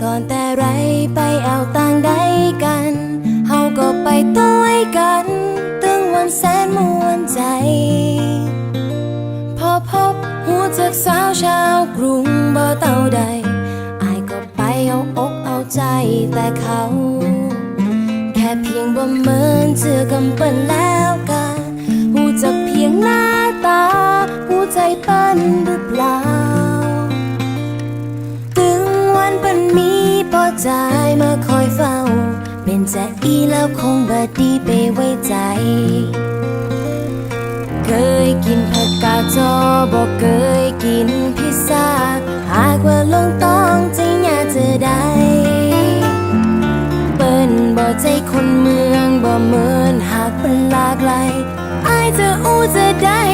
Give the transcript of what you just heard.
ก่อนแต่ไรไปเอาต่างใดกัน เฮาก็ไปต้วยกัน ตึงวันแสนมวนใจ พอพบหูจากสาวชาวกรุงบ่เต่าใดอายก็ไปเอาอกเอาใจแต่เขา แค่เพียงบ่เหมินเจอกำเปิ้นแล้วกันหูจักเพียงหน้าตาหูใจเปิ้น ใจมาคอยเฝ้า เป็นใจอีแล้วคงบ่ดีไปไว้ใจ เคยกินผักกาดจอบอกเคยกินพิซซ่า หากว่าลงต้องจะอยากจะได้เปิ้นบ่ใจคนเมืองบ่เหมือนหากเป็นลากหลายอายจะอู้จะได้